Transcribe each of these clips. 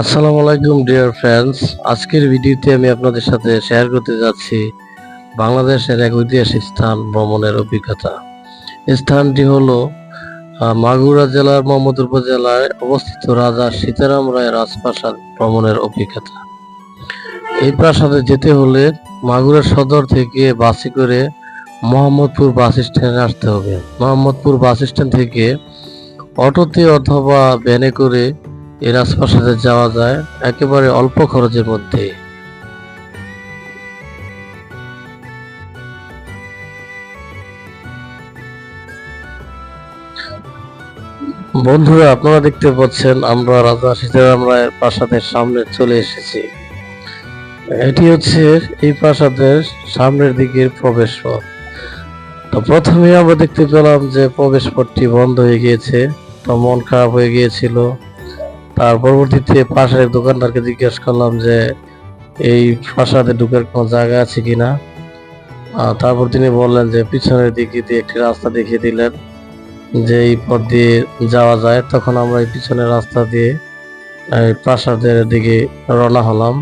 আসসালামু আলাইকুম, dear friends. আজকের ভিডিওতে আমি আপনাদের সাথে শেয়ার করতে যাচ্ছি বাংলাদেশের এক ঐতিহাসিক স্থান ভ্রমণের অভিজ্ঞতা। স্থানটি হলো মাগুরা জেলার মোহাম্মদপুর উপজেলায় অবস্থিত রাজা সীতারাম রায় রাজপ্রাসাদ ভ্রমণের অভিজ্ঞতা। এই প্রাসাদে যেতে হলে মাগুরা সদর থেকে বাসে করে মোহাম্মদপুর বাস স্ট্যান্ডে আসতে হবে। মোহাম্মদপুর বাস স্ট্যান্ড থেকে অটোতে অথবা ভ্যানে করে এই রাজপ্রাসাদে যাওয়া যায় একেবারে অল্প খরচের মধ্যে। বন্ধুরা, আপনারা দেখতে পাচ্ছেন আমরা রাজা সীতারাম রায়ের প্রাসাদের সামনে চলে এসেছি। এটি হচ্ছে এই প্রাসাদের সামনের দিকের প্রবেশ পথ তো প্রথমে আমরা দেখতে পেলাম যে প্রবেশ পথটি বন্ধ হয়ে গিয়েছে, তো মন খারাপ হয়ে গিয়েছিল। তার পরবর্তীতে পাশের এক দোকানদারকে জিজ্ঞেস করলাম যে, এই প্রাসাদে ঢুকার কোনো জায়গা আছে কি না? তারপর তিনি বললেন যে, পিছনের দিকে দিয়ে একটি রাস্তা দেখিয়ে দিলেন। যে এই পথ দিয়ে যাওয়া যায়, তখন আমরা এই পিছনের রাস্তা দিয়ে প্রাসাদের দিকে রওনা হলাম।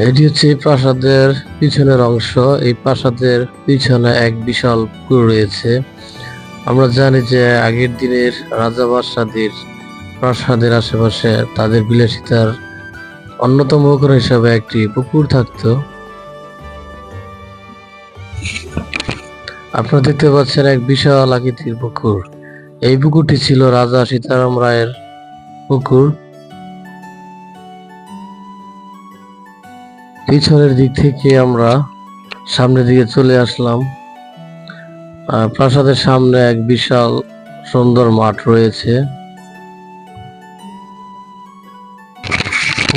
এটি হচ্ছে এই প্রাসাদের পিছনের অংশ। এই প্রাসাদের পিছনে এক বিশাল পুকুর রয়েছে। আমরা জানি যে আগের দিনের রাজা বাদশাদের প্রাসাদের আশেপাশে তাদের বিলাসিতার অন্যতম উপকরণ হিসাবে একটি পুকুর থাকতো। আপনারা দেখতে পাচ্ছেন এক বিশাল আকৃতির পুকুর। এই পুকুরটি ছিল রাজা সীতারাম রায়ের পুকুর। পিছনের দিক থেকে আমরা সামনের দিকে চলে আসলাম। প্রাসাদের সামনে এক বিশাল সুন্দর মাঠ রয়েছে।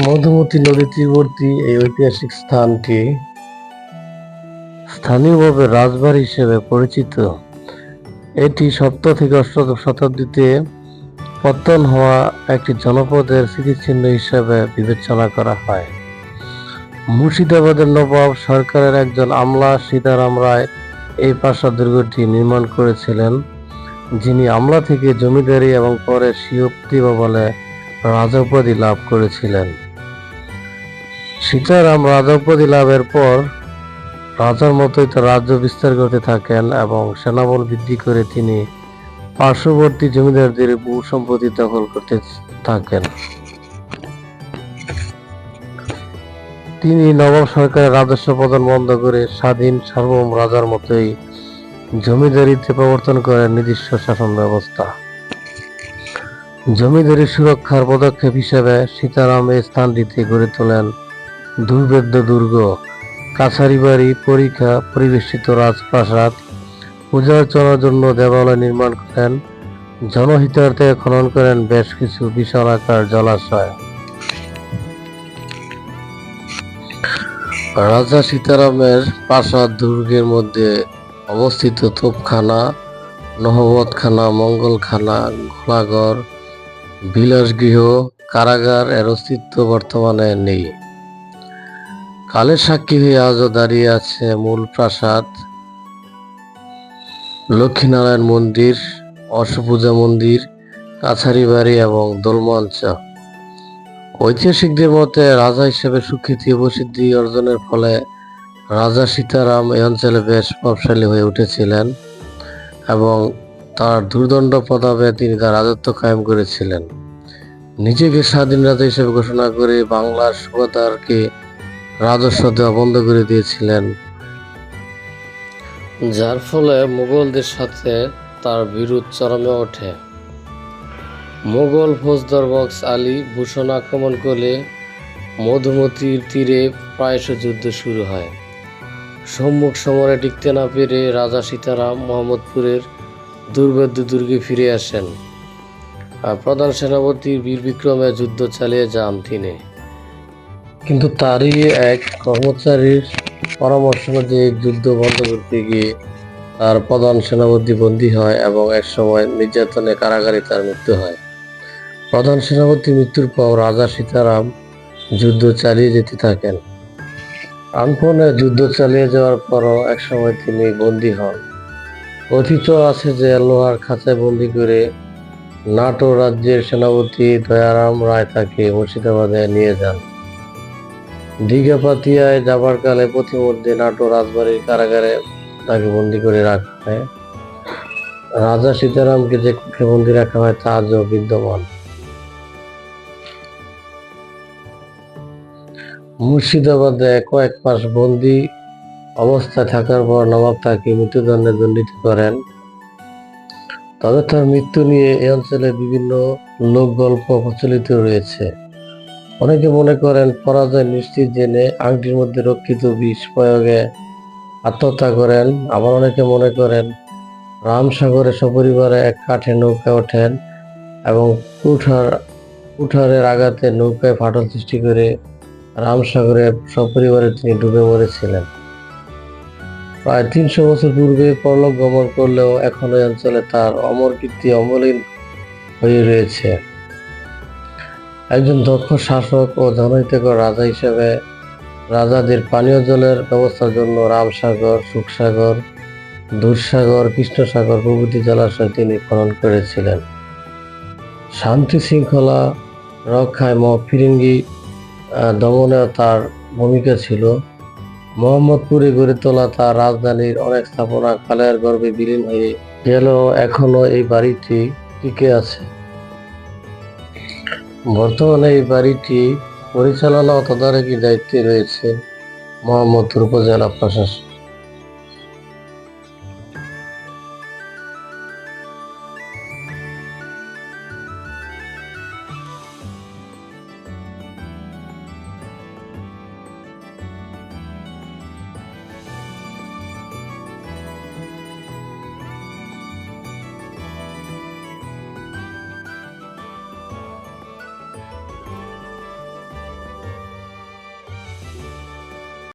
মধুমতি নদী তীরবর্তী এই ঐতিহাসিক স্থানটি স্থানীয়ভাবে রাজবাড়ি হিসেবে পরিচিত। এটি সপ্তম থেকে অষ্টদশ শতাব্দীতে পত্তন হওয়া একটি জনপদের স্মৃতিচিহ্ন হিসেবে বিবেচনা করা হয়। মুর্শিদাবাদের নবাব সরকারের একজন আমলা সীতারাম রায় এই প্রাসাদ দুর্গটি নির্মাণ করেছিলেন, যিনি আমলা থেকে জমিদারি এবং পরে সিয়প্তি বলে রাজা উপাধি লাভ করেছিলেন। সীতারাম রাজা উপাধি লাভের পর রাজার মতোই তো রাজ্য বিস্তার করতে থাকেন এবং সেনাবল বৃদ্ধি করে তিনি পার্শ্ববর্তী জমিদারদের ভূ সম্পত্তি দখল করতে থাকেন। তিনি নবাব সরকারের রাজস্ব প্রদান বন্ধ করে স্বাধীন সার্বভৌম রাজার মতোই জমিদারিতে প্রবর্তন করেন নিজস্ব শাসন ব্যবস্থা। জমিদারি সুরক্ষার পদক্ষেপ হিসেবে সীতারাম এই স্থানটিতে গড়ে তোলেন দুর্বেদ্য দুর্গ। কাছারি বাড়ি পরীক্ষা পরিবেষ্টিত রাজপ্রাসাদ পূজা অর্চনার জন্য দেবালয় নির্মাণ করেন। জনহিতার্থে খনন করেন বেশ কিছু বিশাল আকার জলাশয়। রাজা সীতারামের প্রাসাদ দুর্গের মধ্যে অবস্থিত তোপখানা, নহবতখানা, মঙ্গলখানা, ঘোড়াঘর, বিলাসগৃহ, কারাগার এর অস্তিত্ব বর্তমানে নেই। কালের সাক্ষী হয়ে আজও দাঁড়িয়ে আছে মূল প্রাসাদ, লক্ষ্মীনারায়ণ মন্দির, অশ্বপূজা মন্দির কাছারি বাড়ি এবং দোলমঞ্চ। ঐতিহাসিকদের মতে রাজা হিসেবে সুখ্যাতি প্রসিদ্ধি অর্জনের ফলে রাজা সীতারাম এই অঞ্চলে বেশ প্রভাবশালী হয়ে উঠেছিলেন এবং তার দুর্দণ্ড প্রতাপে তিনি তার রাজত্ব কায়েম করেছিলেন। নিজেকে স্বাধীন রাজা হিসেবে ঘোষণা করে বাংলার সুবাদারকে রাজস্ব দেওয়া বন্ধ করে দিয়েছিলেন। যার ফলে মুঘলদের সাথে তার বিরোধ চরমে ওঠে। মোগল ফৌজদার বক্স আলী ভূষণ আক্রমণ করলে মধুমতির তীরে প্রায়শ যুদ্ধ শুরু হয়। সম্মুখ সমরে টিকতে না পেরে রাজা সীতারাম মোহাম্মদপুরের দুর্ভেদ্য দুর্গে ফিরে আসেন আর প্রধান সেনাপতি বীর বিক্রমে যুদ্ধ চালিয়ে যান তিনি। কিন্তু তারই এক কর্মচারীর পরামর্শ অনুযায়ী যুদ্ধ বন্ধ করতে গিয়ে তার প্রধান সেনাপতি বন্দী হয় এবং এক সময় নির্যাতনে কারাগারে তার মৃত্যু হয়। প্রধান সেনাপতি মৃত্যুর পর রাজা সীতারাম যুদ্ধ চালিয়ে যেতে থাকেন। প্রাণপণে যুদ্ধ চালিয়ে যাওয়ার পরও একসময় তিনি বন্দী হন। কথিত আছে যে, লোহার খাঁচায় বন্দি করে নাটো রাজ্যের সেনাপতি দয়ারাম রায় তাকে মুর্শিদাবাদে নিয়ে যান। দীঘাপাতিয়ায় যাবার কালে পথিমধ্যে নাটো রাজবাড়ির কারাগারে তাকে বন্দি করে রাখা। হয় রাজা সীতারামকে যে কক্ষে বন্দি রাখা হয় তা আজও বিদ্যমান। মুর্শিদাবাদে কয়েক মাস বন্দি অবস্থায় থাকার পর নবাব তাকে মৃত্যুদণ্ডে দণ্ডিত করেন তবে তার মৃত্যু নিয়ে এই অঞ্চলে বিভিন্ন লোক গল্প প্রচলিত রয়েছে। অনেকে মনে করেন পরাজয় নিশ্চিত জেনে আংটির মধ্যে রক্ষিত বিষ প্রয়োগে আত্মহত্যা করেন। আবার অনেকে মনে করেন রামসাগরে সপরিবারে এক কাঠে নৌকা ওঠেন এবং কুঠার কুঠারের আঘাতে নৌকায় ফাটল সৃষ্টি করে রামসাগরে সপরিবারে তিনি ডুবে মরেছিলেন। প্রায় তিনশো বছর পূর্বে পরলোক গমন করলেও এখন এই অঞ্চলে তার অমর কীর্তি অমলিন হয়ে রয়েছে। একজন দক্ষ শাসক ও জনহিতকর রাজা হিসেবে রাজাদের পানীয় জলের ব্যবস্থার জন্য রামসাগর, সুখসাগর, দুধসাগর, কৃষ্ণসাগর প্রভৃতি জলাশয় তিনি খনন করেছিলেন। শান্তি শৃঙ্খলা, রক্ষায় ম ফিরিঙ্গি আহ, দমনেও তার ভূমিকা ছিল। মোহাম্মদপুরে গড়ে তোলা তার রাজধানীর অনেক স্থাপনা কালের গর্ভে বিলীন হয়ে গেল এখনও এই বাড়িটি টিকে আছে। বর্তমানে এই বাড়িটি পরিচালনা ও তদারকি দায়িত্বে রয়েছে মোহাম্মদপুর উপজেলা প্রশাসন